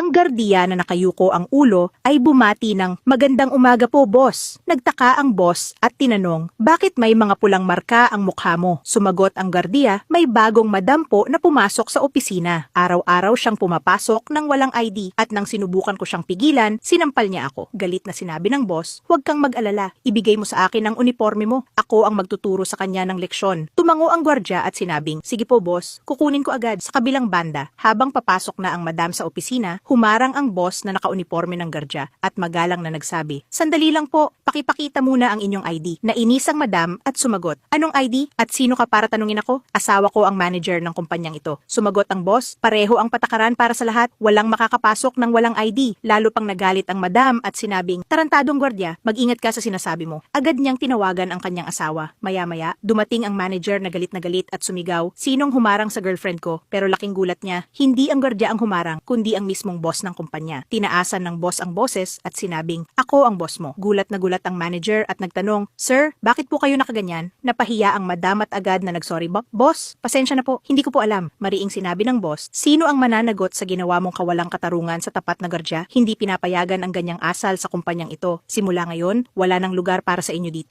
Ang gardiya na nakayuko ang ulo ay bumati ng magandang umaga po boss. Nagtaka ang boss at tinanong, bakit may mga pulang marka ang mukha mo? Sumagot ang gardiya, may bagong madam po na pumasok sa opisina. Araw-araw siyang pumapasok ng walang ID at nang sinubukan ko siyang pigilan, sinampal niya ako. Galit na sinabi ng boss, huwag kang mag-alala, ibigay mo sa akin ang uniforme mo. Ako ang magtuturo sa kanya ng leksyon. Tumango ang gwardya at sinabing, sige po boss, kukunin ko agad sa kabilang banda. Habang papasok na ang madam sa opisina, humarang ang boss na nakauniforme ng gardya at magalang na nagsabi, Sandali lang po, pakipakita muna ang inyong ID. Nainis ang madam at sumagot, Anong ID? At sino ka para tanungin ako? Asawa ko ang manager ng kumpanyang ito. Sumagot ang boss, pareho ang patakaran para sa lahat, walang makakapasok ng walang ID. Lalo pang nagalit ang madam at sinabing, Tarantadong gwardya, mag-ingat ka sa sinasabi mo. Agad niyang tinawagan ang kanyang asawa. Maya-maya, dumating ang manager na galit na galit at sumigaw, Sinong humarang sa girlfriend ko? Pero laking gulat niya, hindi ang gwardya ang humarang, kundi ang mismong boss ng kumpanya. Tinaasan ng boss ang boses at sinabing, Ako ang boss mo. Gulat na gulat ang manager at nagtanong, Sir, bakit po kayo nakaganyan? Napahiya ang madam at agad na nagsorry, "Bo- Boss, pasensya na po, hindi ko po alam. Mariing sinabi ng boss, sino ang mananagot sa ginawa mong kawalang katarungan sa tapat na gardya? Hindi pinapayagan ang ganyang asal sa kumpanyang ito. Simula ngayon, wala nang lugar para sa inyo dito.